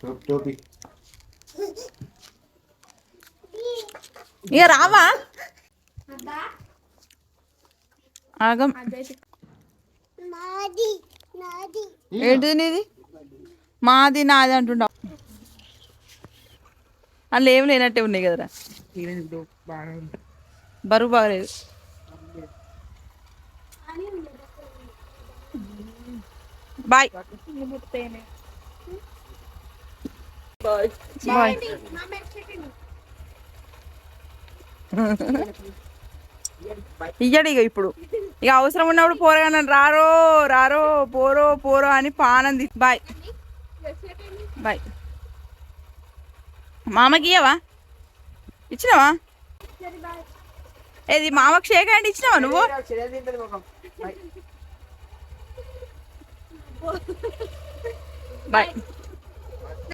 టోపీ. టోపీ ఇక రావా ఆగం. ఏంటిది నీది? మాది నాది అంటుండవు అందులో ఏం లేనట్టే ఉన్నాయి కదరా? బరువు బాగలేదు. బాయ్ బాయ్ ఇయ్యడు ఇక ఇప్పుడు. ఇక అవసరం ఉన్నప్పుడు పోరగానే రారో రారో పోరో పోరో అని పానంది బాయ్ బాయ్ మామకి ఇయ్యవా? ఇచ్చినావా? ఏది మామకి షేక్ హ్యాండ్ ఇచ్చినావా నువ్వు? బాయ్